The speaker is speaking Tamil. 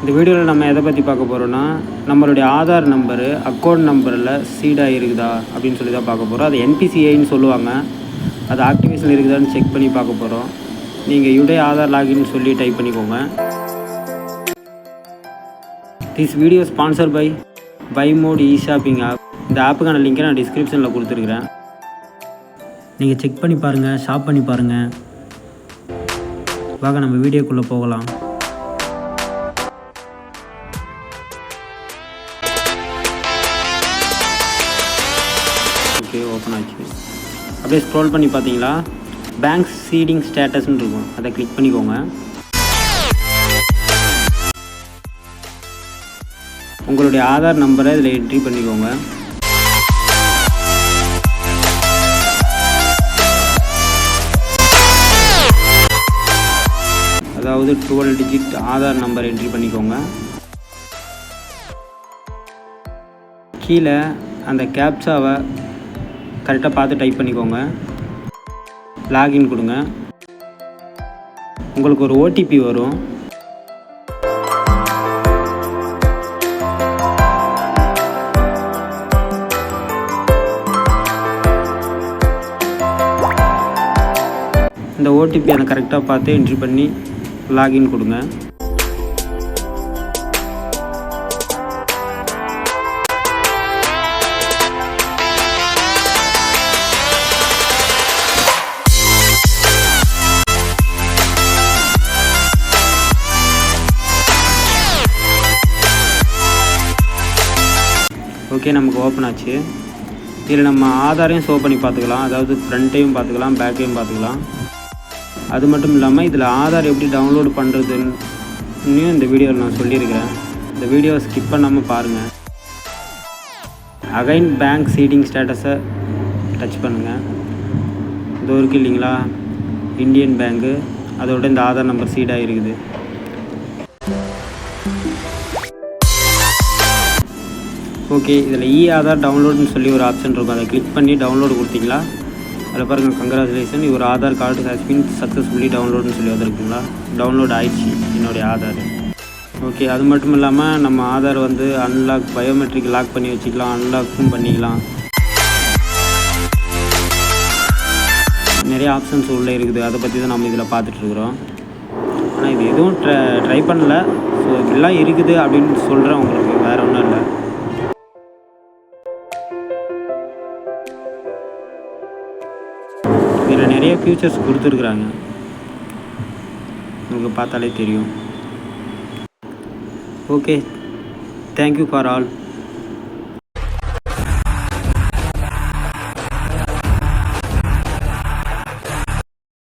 இந்த வீடியோவில் நம்ம எதை பற்றி பார்க்க போகிறோன்னா நம்மளுடைய ஆதார் நம்பரு அக்கௌண்ட் நம்பரில் சீடாக இருக்குதா அப்படின்னு சொல்லி தான் பார்க்க போகிறோம் அது என்பிசிஐன்னு சொல்லுவாங்க. அது ஆக்டிவேஷன் இருக்குதான்னு செக் பண்ணி பார்க்க போகிறோம் நீங்கள் யுடே ஆதார் லாகின் சொல்லி டைப் பண்ணிக்கோங்க. This video sponsor by by mode e shopping app இந்த ஆப்புக்கான லிங்கை நான் டிஸ்கிரிப்ஷனில் கொடுத்துருக்குறேன். நீங்கள் செக் பண்ணி பாருங்கள் ஷாப் பண்ணி பாருங்கள் வாங்க நம்ம வீடியோக்குள்ளே போகலாம். ஓப்பன் ஆச்சு அப்படியே ஸ்க்ரோல் பண்ணி பார்த்தீங்களா? பேங்க் சீடிங் ஸ்டேட்டஸ்னு இருக்கும். அதை கிளிக் பண்ணிக்கோங்க. உங்களுடைய ஆதார் நம்பரை இதில் என்ட்ரி பண்ணிக்கோங்க. அதாவது twelve digit Aadhaar number entry பண்ணிக்கோங்க. கீழே அந்த கேப்சாவை கரெக்டாக பார்த்து டைப் பண்ணிக்கோங்க. லாகின் கொடுங்க. உங்களுக்கு ஒரு ஓடிபி வரும். இந்த ஓடிபி அதை கரெக்டாக பார்த்து என்ட்ரி பண்ணி லாகின் கொடுங்க. ஓகே நமக்கு ஓப்பன் ஆச்சு. இதில் நம்ம ஆதாரையும் ஷோ பண்ணி பார்த்துக்கலாம். அதாவது ஃப்ரண்ட்டையும் பார்த்துக்கலாம் பேக்கையும் பார்த்துக்கலாம். அது மட்டும் இல்லாமல் இதில் ஆதார் எப்படி டவுன்லோடு பண்ணுறதுன்னு இந்த வீடியோவில் நான் சொல்லியிருக்கிறேன். இந்த வீடியோவை ஸ்கிப் பண்ணாமல் பாருங்கள் அகைன் பேங்க் சீடிங் ஸ்டேட்டஸை டச் பண்ணுங்கள் இது இருக்குது இல்லைங்களா? இந்தியன் பேங்க்கு அதோட இந்த ஆதார் நம்பர் சீடாக இருக்குது ஓகே இதில் இ ஆதார் டவுன்லோடுன்னு சொல்லி ஒரு ஆப்ஷன் இருக்கும். அதை கிளிக் பண்ணி டவுன்லோடு கொடுத்தீங்களா? அதில் பாருங்கள் கங்க்ராச்சுலேஷன் ஒரு Aadhaar card has been successfully டவுன்லோடுன்னு சொல்லி வந்திருக்குங்களா? டவுன்லோட் ஆயிடுச்சு என்னுடைய ஆதார். ஓகே அது மட்டும் இல்லாமல் நம்ம ஆதார் வந்து அன்லாக் பயோமெட்ரிக் லாக் பண்ணி வச்சுக்கலாம். அன்லாக்கும் பண்ணிக்கலாம். நிறைய ஆப்ஷன்ஸ் உள்ளே இருக்குது. அதை பற்றி தான் நம்ம இதில் பார்த்துட்ருக்குறோம் ஆனால் இது எதுவும் ட்ரை ட்ரை பண்ணல. ஸோ இப்படிலாம் இருக்குது அப்படின்னு சொல்கிறேன் உங்களுக்கு. இதில் நிறைய ஃபியூச்சர்ஸ் கொடுத்துருக்குறாங்க. உங்களுக்கு பார்த்தாலே தெரியும். Okay thank you for all